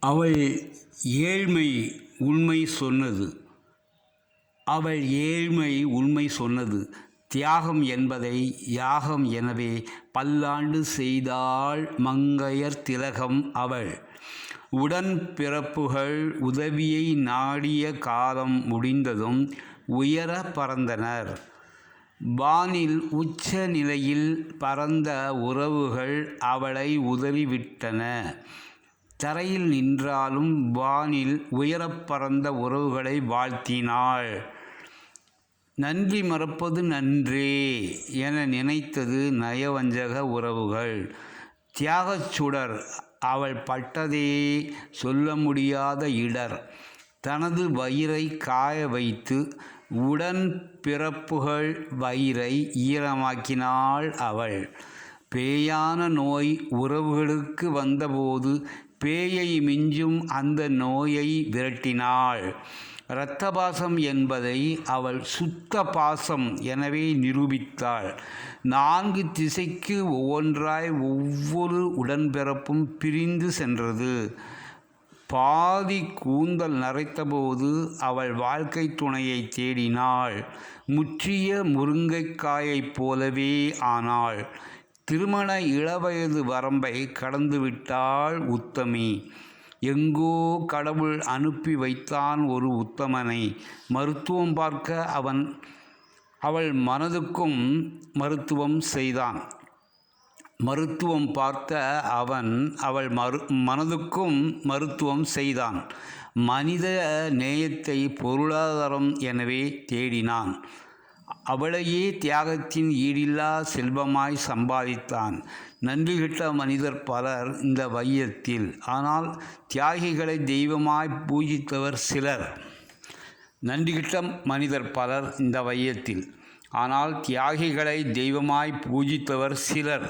அவள் ஏழ்மை உண்மை சொன்னது. அவள் ஏழ்மை உண்மை சொன்னது. தியாகம் என்பதை யாகம் எனவே பல்லாண்டு செய்தாள் மங்கையர் திலகம் அவள். உடன்பிறப்புகள் உதவியை நாடிய காலம் முடிந்ததும் உயர பறந்தனர். வானில் உச்ச நிலையில் பறந்த உறவுகள் அவளை உதறிவிட்டன. தரையில் நின்றாலும் வானில் உயரப் பறந்த உறவுகளை வாழ்த்தினாள். நன்றி மறப்பது நன்றே என நினைத்தது நயவஞ்சக உறவுகள். தியாகச் சுடர் அவள் பட்டதே சொல்ல முடியாத இடர். தனது வயிறை காய வைத்து உடன் பிறப்புகள் வயிறை ஈரமாக்கினாள் அவள். பேயான நோய் உறவுகளுக்கு வந்தபோது பேயை மிஞ்சும் அந்த நோயை விரட்டினாள். இரத்த பாசம் என்பதை அவள் சுத்த பாசம் எனவே நிரூபித்தாள். நான்கு திசைக்கு ஒவ்வொன்றாய் ஒவ்வொரு உடன்பிறப்பும் பிரிந்து சென்றது. பாதி கூந்தல் நரைத்தபோது அவள் வாழ்க்கை துணையை தேடினாள். முற்றிய முருங்கைக்காயைப் போலவே ஆனாள். திருமண இளவயது வரம்பை கடந்துவிட்டாள் உத்தமி. எங்கோ கடவுள் அனுப்பி வைத்தான் ஒரு உத்தமனை. மருத்துவம் பார்க்க அவன் அவள் மனதுக்கும் மருத்துவம் செய்தான். மருத்துவம் பார்த்த அவன் அவள் மரு மனதுக்கும் மருத்துவம் செய்தான். மனித நேயத்தை பொருளாதாரம் எனவே தேடினான். அவளையே தியாகத்தின் ஈடில்லா செல்வமாய் சம்பாதித்தான். நன்றி கிட்ட மனிதர் பலர் இந்த வையத்தில். ஆனால் தியாகிகளை தெய்வமாய் பூஜித்தவர் சிலர். நன்றி கிட்ட மனிதர் பலர் இந்த வையத்தில். ஆனால் தியாகிகளை தெய்வமாய் பூஜித்தவர் சிலர்.